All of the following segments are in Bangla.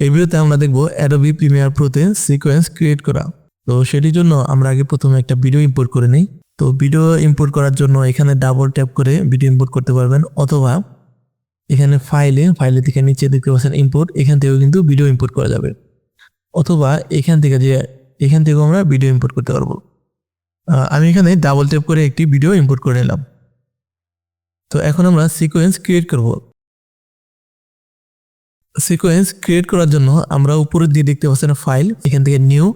এই ভিডিওতে আমরা দেখব অ্যাডোবি প্রিমিয়ার প্রোতে সিকোয়েন্স ক্রিয়েট করা। তো সেটির জন্য আমরা আগে প্রথমে একটা ভিডিও ইম্পোর্ট করে নিই। তো ভিডিও ইম্পোর্ট করার জন্য এখানে ডাবল ট্যাপ করে ভিডিও ইম্পোর্ট করতে পারবেন অথবা এখানে ফাইলে ফাইলে থেকে নিচে দেখতে পাচ্ছেন ইম্পোর্ট এখান থেকেও কিন্তু ভিডিও ইম্পোর্ট করা যাবে। অথবা এখান থেকে যে, এখান থেকেও আমরা ভিডিও ইম্পোর্ট করতে পারব। আমি এখানে ডাবল ট্যাপ করে একটি ভিডিও ইম্পোর্ট করে নিলাম। তো এখন আমরা সিকোয়েন্স ক্রিয়েট করব। সিকোয়েন্স ক্রিয়েট করার জন্য আমরা উপরের দিয়ে দেখতে পাচ্ছেন ফাইল এখান থেকে নিউ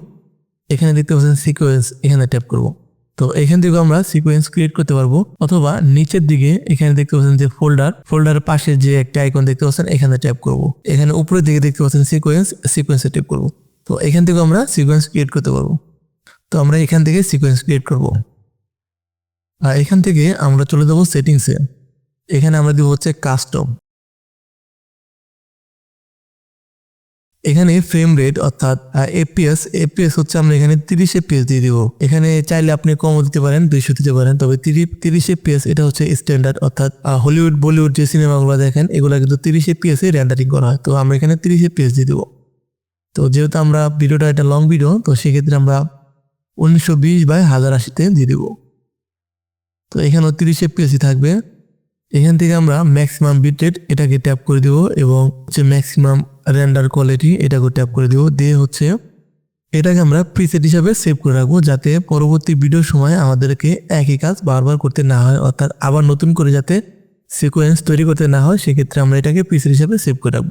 এখানে দেখতে পাচ্ছেন সিকোয়েন্স এখানে ট্যাপ করব। তো এখান থেকে আমরা সিকোয়েন্স ক্রিয়েট করতে পারব, অথবা নিচের দিকে এখানে দেখতে পাচ্ছেন যে ফোল্ডার ফোল্ডারের পাশে যে একটা আইকন দেখতে পাচ্ছেন, এখানে ট্যাপ করব। এখানে উপরের দিকে দেখতে পাচ্ছেন সিকোয়েন্স সিকোয়েন্সে ট্যাপ করব। তো এখান থেকে আমরা সিকোয়েন্স ক্রিয়েট করতে পারব। তো আমরা এখান থেকে সিকোয়েন্স ক্রিয়েট করব। আর এখান থেকে আমরা চলে যাব সেটিংসে এখানে আমরা দিব হচ্ছে কাস্টম এখানে ফ্রেম রেট অর্থাৎ এপিএস এপিএস হচ্ছে আমরা এখানে তিরিশ এপিএস দিয়ে দিব। এখানে চাইলে আপনি কমও দিতে পারেন, দুইশো দিতে পারেন, তবে তিরিশ এপিএস এটা হচ্ছে স্ট্যান্ডার্ড অর্থাৎ হলিউড বলিউড যে সিনেমাগুলো দেখেন, এগুলো কিন্তু তিরিশ এপিএস এ রেন্ডারিং করা হয়। তো আমরা এখানে তিরিশ এপিএস দিয়ে দিব। তো যেহেতু আমরা ভিডিওটা একটা লং ভিডিও তো সেক্ষেত্রে আমরা উনিশশো বিশ বাই হাজার আশিতে দিয়ে দিব। তো এখানেও তিরিশ এপিএসই থাকবে। এখান থেকে আমরা ম্যাক্সিমাম বিটরেট এটাকে ট্যাপ করে দিব এবং হচ্ছে ম্যাক্সিমাম রেন্ডার কোয়ালিটি এটাকে ট্যাপ করে দিব। দিয়ে হচ্ছে এটাকে আমরা প্রিসেট হিসাবে সেভ করে রাখব যাতে পরবর্তী ভিডিওর সময় আমাদেরকে একই কাজ বারবার করতে না হয়, অর্থাৎ আবার নতুন করে যাতে সিকোয়েন্স তৈরি করতে না হয়, সেক্ষেত্রে আমরা এটাকে প্রিসেট হিসাবে সেভ করে রাখব।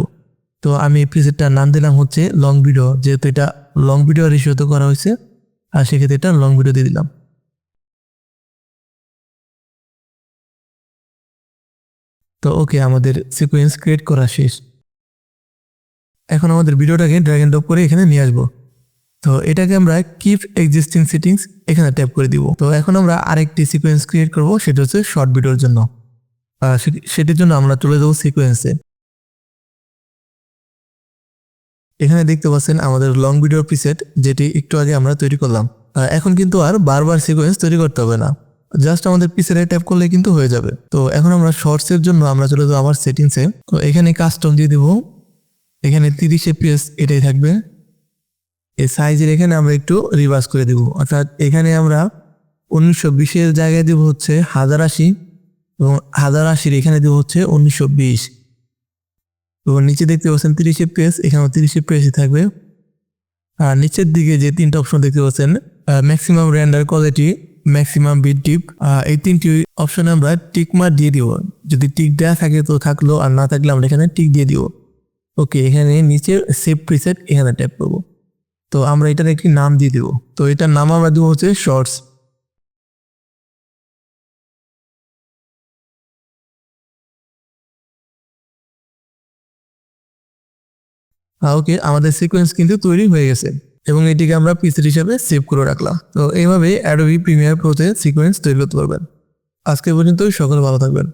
তো আমি প্রিসেটটার নাম দিলাম হচ্ছে লং ভিডিও যেহেতু এটা লং ভিডিও রেশিওতে করা হয়েছে, আর সেক্ষেত্রে এটা লং ভিডিও দিয়ে দিলাম। তো ওকে আমাদের সিকোয়েন্স ক্রিয়েট করা শেষ। এখন আমাদের ভিডিওটাকে ড্র্যাগ এন্ড ড্রপ করে এখানে নিয়ে আসব। তো এটাকে আমরা কিপ এক্সিস্টিং সেটিংস এখানে ট্যাপ করে দিব। তো এখন আমরা আরেকটি সিকোয়েন্স ক্রিয়েট করব, সেটা হচ্ছে শর্ট ভিডিওর জন্য। সেটির জন্য আমরা চলে যাব সিকোয়েন্সে এখানে দেখতে পাচ্ছেন আমাদের লং ভিডিও প্রিসেট যেটি একটু আগে আমরা তৈরি করলাম। এখন কিন্তু আর বারবার সিকোয়েন্স তৈরি করতে হবে না। জাস্ট আমাদের পিসের ট্যাপ করলে কিন্তু হয়ে যাবে। তো এখন আমরা শর্টস এর জন্য আমরা চলে যাব আবার সেটিংসে তো এখানে কাস্টম দিয়ে দিব। এখানে তিরিশ এপিএস এটাই থাকবে। এই সাইজের এখানে আমরা একটু রিভার্স করে দিব। অর্থাৎ এখানে আমরা উনিশশো বিশের জায়গায় দিব হচ্ছে হাজার আশি এবং হাজার আশির এখানে দিব হচ্ছে উনিশশো বিশ। এবং নিচে দেখতে পাচ্ছেন তিরিশ এপিএস এখানেও তিরিশ এপিএসই থাকবে। আর নিচের দিকে যে তিনটা অপশন দেখতে পাচ্ছেন maximum render quality maximum bit depth এই তিনটি অপশনে আমরা টিক মার্ক দিয়ে দিব। যদি টিক দেওয়া থাকে তো থাকল, আর না থাকলে আমরা এখানে টিক দিয়ে দিব। ওকে এখানে নিচে সেভ প্রিসেট এখানে ট্যাপ করব। তো আমরা এটার একটি নাম দিয়ে দিব। তো এটার নাম আমরা দিব হচ্ছে শর্টস ওকে আমাদের সিকোয়েন্স কিন্তু তৈরি হয়ে গেছে। এবং এটিকে আমরা পিসির হিসাবে সেভ করে রাখলাম। তো এইভাবে অ্যাডোবি প্রিমিয়ার প্রোতে সিকোয়েন্স তৈরি করতে পারবেন। আজকে পর্যন্ত সকলে ভালো থাকবেন।